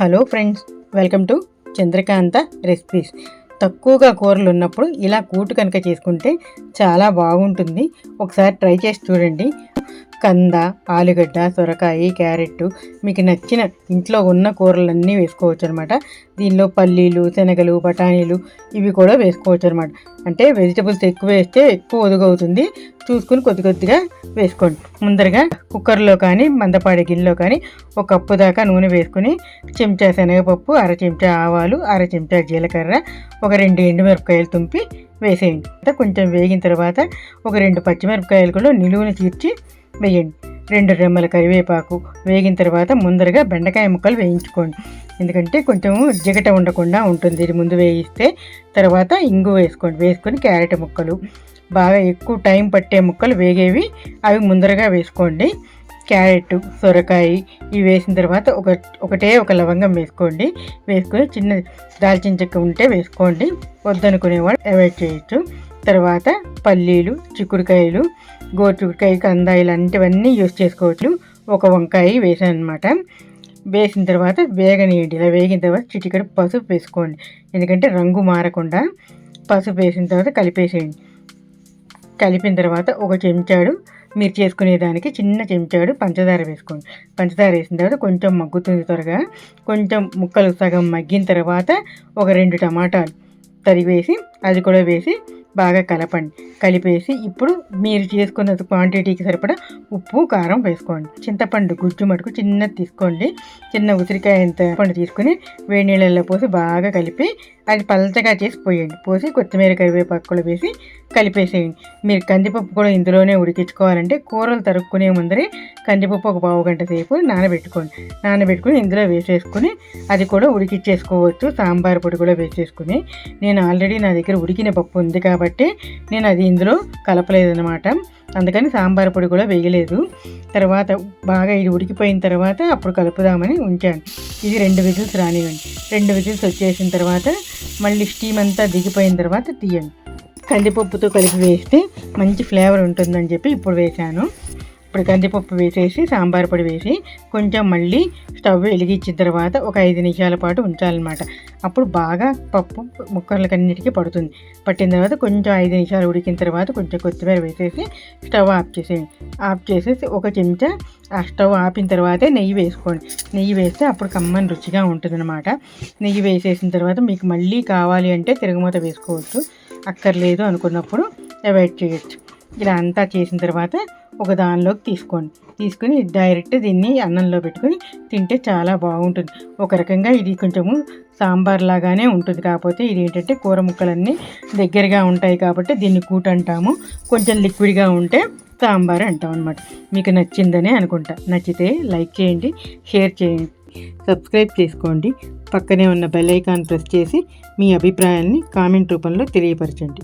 Hello friends welcome to Chandrakanta recipes. తక్కువగా కూరలు ఉన్నప్పుడు ఇలా కూటు కనుక చేసుకుంటే చాలా బాగుంటుంది. ఒకసారి ట్రై చేసి చూడండి. కంద ఆలుగడ్డ సొరకాయ క్యారెట్ మీకు నచ్చిన ఇంట్లో ఉన్న కూరలన్నీ వేసుకోవచ్చు అనమాట దీనిలో పల్లీలు శనగలు బఠానీలు ఇవి కూడా వేసుకోవచ్చు అనమాట అంటే వెజిటబుల్స్ ఎక్కువ వేస్తే ఎక్కువ ఒదుగవుతుంది. చూసుకుని కొద్ది కొద్దిగా వేసుకోండి. ముందరగా కుక్కర్లో కానీ మందపాడి గిన్నెలో కానీ ఒక కప్పు దాకా నూనె వేసుకుని చెంచా శనగపప్పు అర చెంచా ఆవాలు అర చెంచా జీలకర్ర ఒక రెండు ఎండుమిరపకాయలు తుంపి వేసేయండి. కొంచెం వేగిన తర్వాత ఒక రెండు పచ్చిమిరపకాయలు కూడా నిలువున చీర్చి వేయండి. రెండు రెమ్మల కరివేపాకు వేగిన తర్వాత ముందరగా బెండకాయ ముక్కలు వేయించుకోండి. ఎందుకంటే కొంచెం జిగట ఉండకుండా ఉంటుంది. ఇది ముందు వేయిస్తే తర్వాత ఇంగు వేసుకోండి. వేసుకొని క్యారెట్ ముక్కలు బాగా ఎక్కువ టైం పట్టే ముక్కలు వేగేవి అవి ముందరగా వేసుకోండి. క్యారెట్ సొరకాయ ఇవి వేసిన తర్వాత ఒక ఒకటే ఒక లవంగం వేసుకోండి. వేసుకొని చిన్న దాల్చిన చెక్క ఉంటే వేసుకోండి. వద్దనుకునేవాడు అవాయిడ్ చేయొచ్చు. తర్వాత పల్లీలు చిక్కుడుకాయలు గోరుచిక్కుడుకాయ కందాయి ఇలాంటివన్నీ యూస్ చేసుకోవచ్చు. ఒక వంకాయ వేసాను అనమాట వేసిన తర్వాత వేగనీయండి. ఇలా వేగిన తర్వాత చిటికడ పసుపు వేసుకోండి. ఎందుకంటే రంగు మారకుండా పసుపు వేసిన తర్వాత కలిపేసేయండి. కలిపిన తర్వాత ఒక చెంచాడు మీరు చేసుకునేదానికి చిన్న చెంచాడు పంచదార వేసుకోండి. పంచదార వేసిన తర్వాత కొంచెం మగ్గుతుంది త్వరగా. కొంచెం ముక్కలు సగం మగ్గిన తర్వాత ఒక రెండు టమాటాలు తరివేసి అది కూడా వేసి బాగా కలపండి. కలిపేసి ఇప్పుడు మీరు చేసుకున్న క్వాంటిటీకి సరిపడా ఉప్పు కారం వేసుకోండి. చింతపండు గుజ్జు మటుకు చిన్నది తీసుకోండి. చిన్న ఉసిరికాయ ఎంత పండు తీసుకుని వేడి నీళ్ళల్లో పోసి బాగా కలిపి అది పలచగా చేసి పోయండి. పోసి కొత్తిమీర కరివేపాకులు వేసి కలిపేసేయండి. మీరు కందిపప్పు కూడా ఇందులోనే ఉడికించుకోవాలంటే కూరలు తరుక్కునే ముందరే కందిపప్పు ఒక పావు గంట సేపు నానబెట్టుకోండి. నానబెట్టుకుని ఇందులో వేసేసుకుని అది కూడా ఉడికిచ్చేసుకోవచ్చు. సాంబార్ పొడి కూడా వేసేసుకుని. నేను ఆల్రెడీ నా దగ్గర ఉడికిన పప్పు ఉంది కాబట్టి నేను అది ఇందులో కలపలేదన్నమాట. అందుకని సాంబార్ పొడి కూడా వేయలేదు. తర్వాత బాగా ఇది ఉడికిపోయిన తర్వాత అప్పుడు కలుపుదామని ఉంచాను. ఇది రెండు విజిల్స్ రానివ్వండి. రెండు విజిల్స్ వచ్చేసిన తర్వాత మళ్ళీ స్టీమ్ అంతా దిగిపోయిన తర్వాత తీయండి. కందిపప్పుతో కలిపి వేస్తే మంచి ఫ్లేవర్ ఉంటుందని చెప్పి ఇప్పుడు వేశాను. ఇప్పుడు కందిపప్పు వేసేసి సాంబార్ పొడి వేసి కొంచెం మళ్ళీ స్టవ్ వెలిగించిన తర్వాత ఒక ఐదు నిమిషాల పాటు ఉంచాలన్నమాట. అప్పుడు బాగా పప్పు ముక్కలకన్నిటికీ పడుతుంది. పట్టిన తర్వాత కొంచెం ఐదు నిమిషాలు ఉడికిన తర్వాత కొంచెం కొత్తిమీర వేసేసి స్టవ్ ఆఫ్ చేసేయండి. ఆఫ్ చేసేసి ఒక చెంచా ఆ స్టవ్ ఆపిన తర్వాతే నెయ్యి వేసుకోండి. నెయ్యి వేస్తే అప్పుడు కమ్మని రుచిగా ఉంటుందన్నమాట. నెయ్యి వేసేసిన తర్వాత మీకు మళ్ళీ కావాలి అంటే తిరగమూత వేసుకోవచ్చు. అక్కర్లేదు అనుకున్నప్పుడు అవాయిడ్ చేయొచ్చు. ఇలా అంతా చేసిన తర్వాత ఒక దానిలోకి తీసుకోండి. తీసుకుని డైరెక్ట్ దీన్ని అన్నంలో పెట్టుకొని తింటే చాలా బాగుంటుంది. ఒక రకంగా ఇది కొంచెము సాంబార్ లాగానే ఉంటుంది. కాకపోతే ఇది ఏంటంటే కూర ముక్కలన్నీ దగ్గరగా ఉంటాయి కాబట్టి దీన్ని కూట అంటాము. కొంచెం లిక్విడ్గా ఉంటే సాంబార్ అంటాం అనమాట మీకు నచ్చిందనే అనుకుంటా. నచ్చితే లైక్ చేయండి షేర్ చేయండి సబ్స్క్రైబ్ చేసుకోండి. పక్కనే ఉన్న బెల్ ఐకాన్ ప్రెస్ చేసి మీ అభిప్రాయాన్ని కామెంట్ రూపంలో తెలియపరచండి.